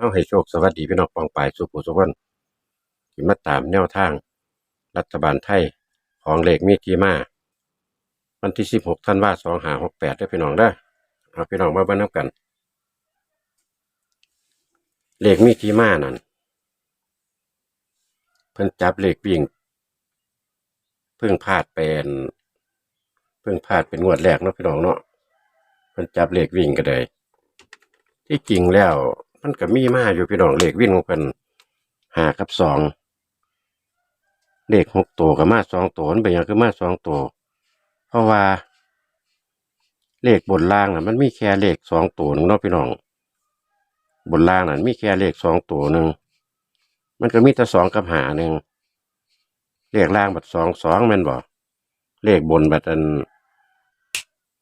เฮาให้โชคสวัสดีพี่น้องปองปายสุขุสุขคนที่มาตามแนวทาง รัฐบาลไทยของเลขมีที่มาวันที่16ธันวาคม2568เด้พี่น้องเด้อเอาพี่น้องมาบิ่งนํกัน เลขมีที่มานั่นเพิ่นจับเลขวิ่ง เพิ่งพลาดเป็นเพิ่งพลาดเป็นงวดแรกเนาะพี่น้องเนาะเพิ่นจับเลขวิ่งก็ได้ที่จริงแล้ว มันก็มีมาอยู่พี่น้องเลขวิ่งของเพิ่นหากับสองเลขหกตัวกับมาสองตัวมันเป็นหยังคือมาสองตัวเพราะว่า เลขบนล่างน่ะ มันมีแค่เลขสองตัวหนึงเนาะพี่น้อง บนล่างน่ะมีแค่เลขสองตัวหนึ่งมันก็มีแต่สองกับหาหนึ่งเลขล่างบัดสองสองแม่นบ่เลขบนบัดอัน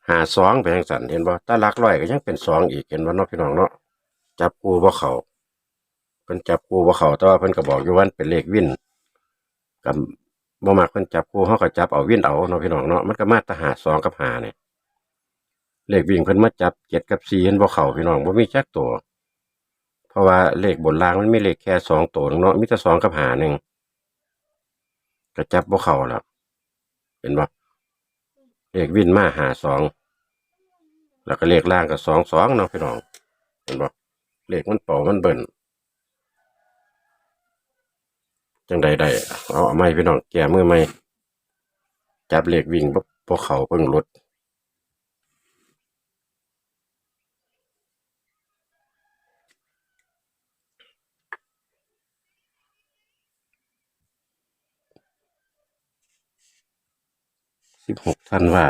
หาสองไปทางสันเห็นบ่ถ้าลักร้อยก็ยังเป็นสองอีกเห็นบ่เนาะพี่น้องเนาะ จับกูบ่เขาเพิ่นจับกูบ่เขาแต่ว่าเพิ่นก็บอกอยู่ว่ามันเป็นเลขวินกับบ่มักเพิ่นจับกูเฮาก็จับเอาวินเอาเนาะพี่น้องเนาะมันก็มาตหาสองกับหาเนี่ยเลขวิ่งเพิ่นมาจับเจ็ดกับสี่เห็นบ่เขาพี่น้องบ่มีจักตัว เพราะว่าเลขบนล่างมันมีเลขแค่สองตัวเนาะมีแต่สองกับหาหนึ่งก็จับพวกเขาแล้วเห็นปะเลขวินมาหาสองแล้วก็เลขล่างก็สองสองเนาะพี่น้องเห็นปะ เลขมันเป่ามันเบิ่นจังใดได้เอาเอไม่พี่น้องแก้มือไม่จับเลขวิ่งบ่พวกเขาเพิ่งลดสิบหกท่านว่า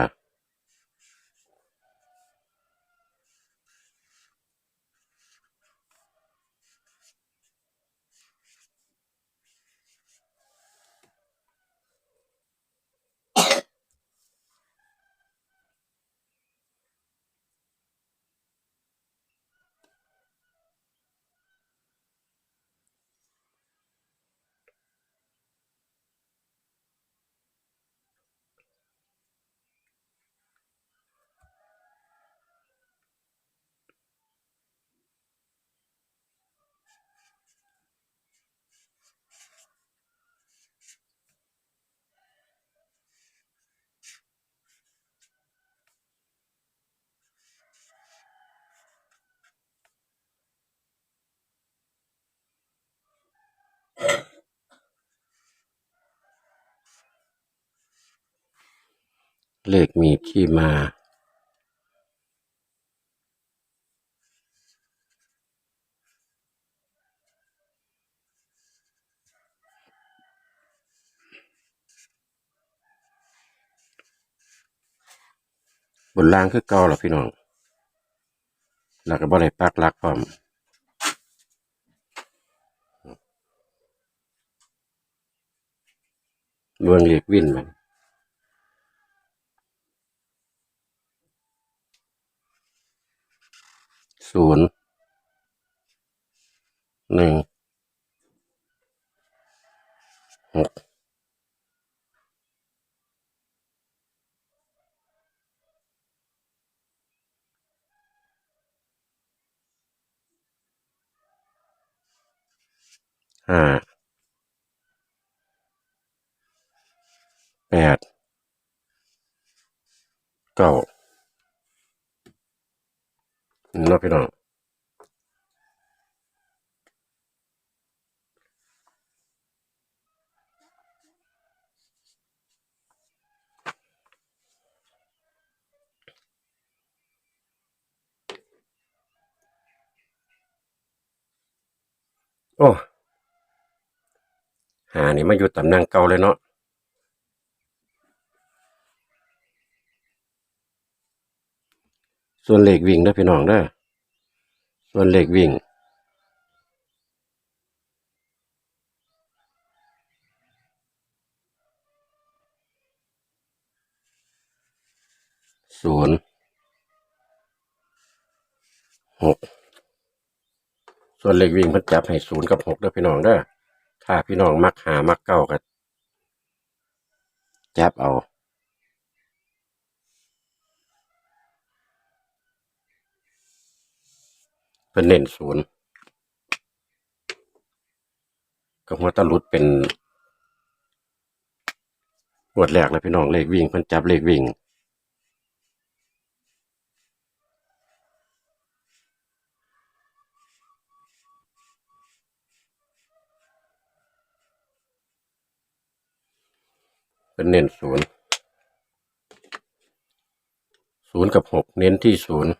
เลขมีที่มา บนล่างคือเก่าหรอพี่น้องแล้วก็บ่ได้ปักลักพร้อมเมืองเรียกวิ่นมัน ศูนย์หนึ่งหกห้าแปดเก้า เนาะพี่น้องโอ้หานี่มาอยู่ตำแหน่งเก่าเลยเนาะ ส่วนเหลขวิ่งเด้พี่น้องเด้ส่วนเหลขวิ่ง ศูนย์หกส่วนเหลขวิ่งเพิ่นจับให้ศูนย์กับหกเด้พี่น้องเด้ถ้าพี่น้องมักหามักเก้าก็จับเอา เป็นเน้นศูนย์ก็หัวตะลุดเป็นงวดแรกเลยพี่น้องเลขวิ่งเพิ่นจับเลขวิ่งเป็นเน้นศูนย์ศูนย์กับหกเน้นที่ศูนย์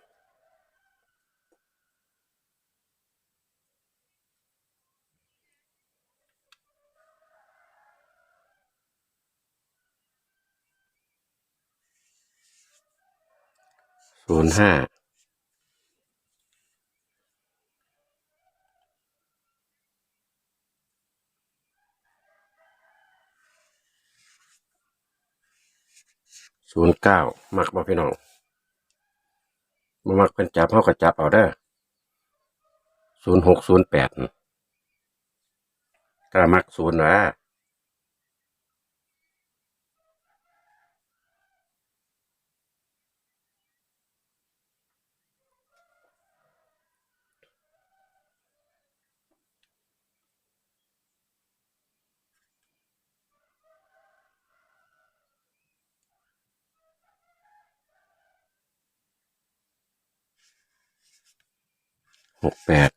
ศูนย์ห้าศูนย์เก้ามักบ่พี่น้องบ่มักเป็นจับเขาก็จับเอาเด้ศูนย์หกศูนย์แปดก็มักศูนย์นะ หกแปด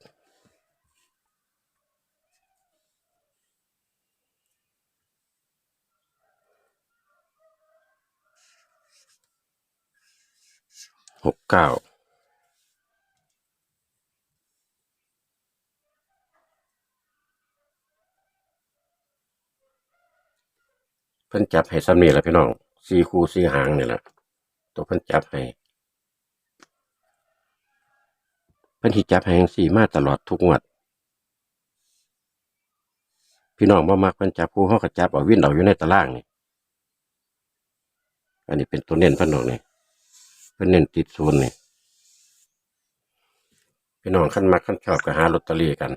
หกเก้าเพิ่นจับให้ซ้ำนี่แหละพี่น้องสี่คู่สี่หางนี่แหละตัวเพิ่นจับให้ เพิ่นที่จับแห่งสี่มาตลอดทุกงวด พี่น้องบ่มักเพิ่นจับคู่เฮาก็จับเอาวินเอาอยู่ในตารางนี่อันนี้เป็นตัวเน้นเพิ่นดอกนี่เพิ่นเน้นติดศูนย์นี่พี่น้องคันมาขั้นชอบก็หาลอตเตอรี่กัน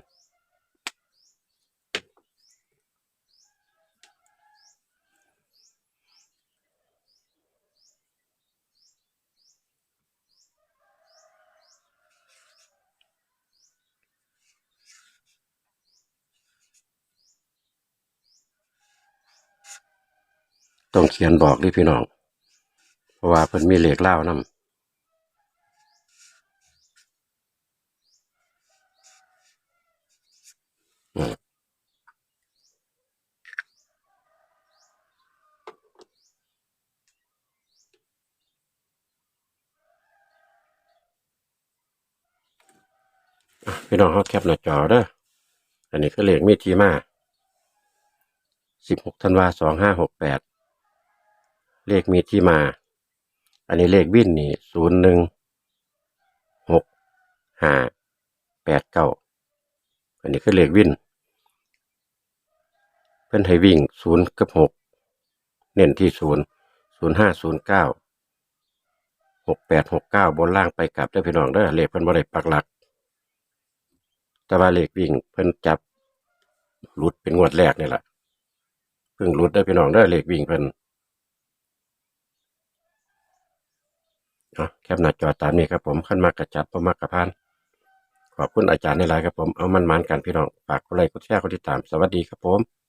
ต้องเขียนบอกด้วยพี่น้อง เพราะว่าเพิ่นมีเหลขเล่านำอืมอะพี่น้องเขาแคปหน้าจอเด้ออันนี้คือเลขมีทีมา16ธันวา2568 เลขมีที่มา อันนี้เลขวินนี่01 6 5 8 9อันนี้คือเลขวินเพิ่นให้วิ่ง0กับ6เน้นที่0 05 09 68 69บนล่างไปกลับเด้พี่น้องเด้เลขเพิ่นบ่ได้ปักหลัก แต่ว่าเลขวิ่งเพิ่นจับหลุดเป็นงวดแรกนี่แหละเพิ่งหลุดได้พี่น้องเด้เลขวิ่งเพิ่น เอาแคปหน้าจอตามนี้ครับผมขั้นมากกระจัดบ่มากกระพาน ขอบคุณอาจารย์ในหลายครับผม เอามันมันกันพี่น้อง ฝากกดไลค์กดแชร์กดติดตาม สวัสดีครับผม